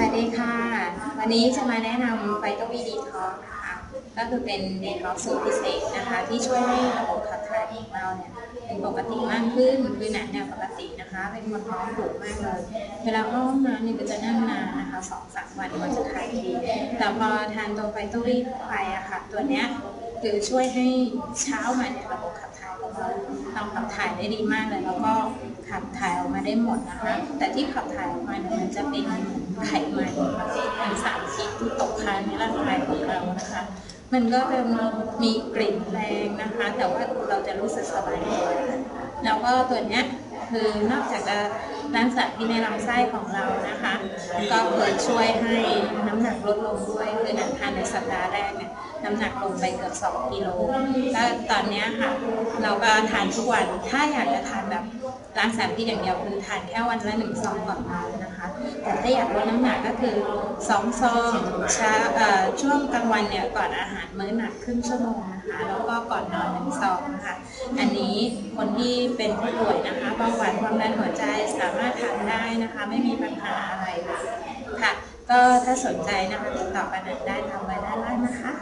วัสดีค่ะ วันนี้จะมาแนะนำไฟโตวีดีท็อกนะคะ ก็คือเป็นดีท็อกสูตรพิเศษนะคะ ที่ช่วยให้ระบบขับถ่ายของเราเนี่ยเป็นปกติมากขึ้นคือหนักเนี่ยปกตินะคะ เป็นคนท้องผูกมากเลย เวลาเข้าห้องน้ำเนี่ยก็จะนั่งนานนะคะสองสามวันกว่าจะถ่ายทีแต่พอทานตัวไฟโตวีไปอะค่ะ ตัวเนี้ย คือช่วยให้เช้ามาเนี่ยระบบขับถ่ายของเราทำขับถ่ายได้ดีมากเลยแล้วก็ขับถ่ายออกมาได้หมดนะคะ แต่ที่ขับถ่ายออกมาเนี่ยมันจะเป็นไขมันเป็นสารพิษที่ตกค้างในร่างกายของเรานะคะ มันก็จะมีกลิ่นแรงนะคะ แต่ว่าเราจะรู้สึกสบายตัวแล้วก็ตัวเนี้ยคือนอกจากจะล้างสารพิษในลำไส้ของเรานะคะ ก็เพื่อช่วยให้น้ำหนักลดลงด้วยคือนันทา น้ำหนักลงไปเกือบ2กิโลแล้วตอนนี้ค่ะ เราก็ทานทุกวัน ถ้าอยากจะทานแบบล้างสารพิษอย่างเดียวคือทานแค่วันละหนึ่งซองก่อนนอนนะคะ แต่ถ้าอยากลดน้ำหนักก็คือสองซองเช้าช่วงกลางวันเนี่ยก่อนอาหารมื้อหนักครึ่งชั่วโมงนะคะ แล้วก็ก่อนนอนหนึ่งซองนะคะอันนี้คนที่เป็นผู้ป่วยนะคะเบาหวานความดันหัวใจสามารถทานได้นะคะ ไม่มีปัญหาอะไรค่ะ ก็ถ้าสนใจนะคะติดต่อกันได้ตามเบอร์ด้านล่างนะคะ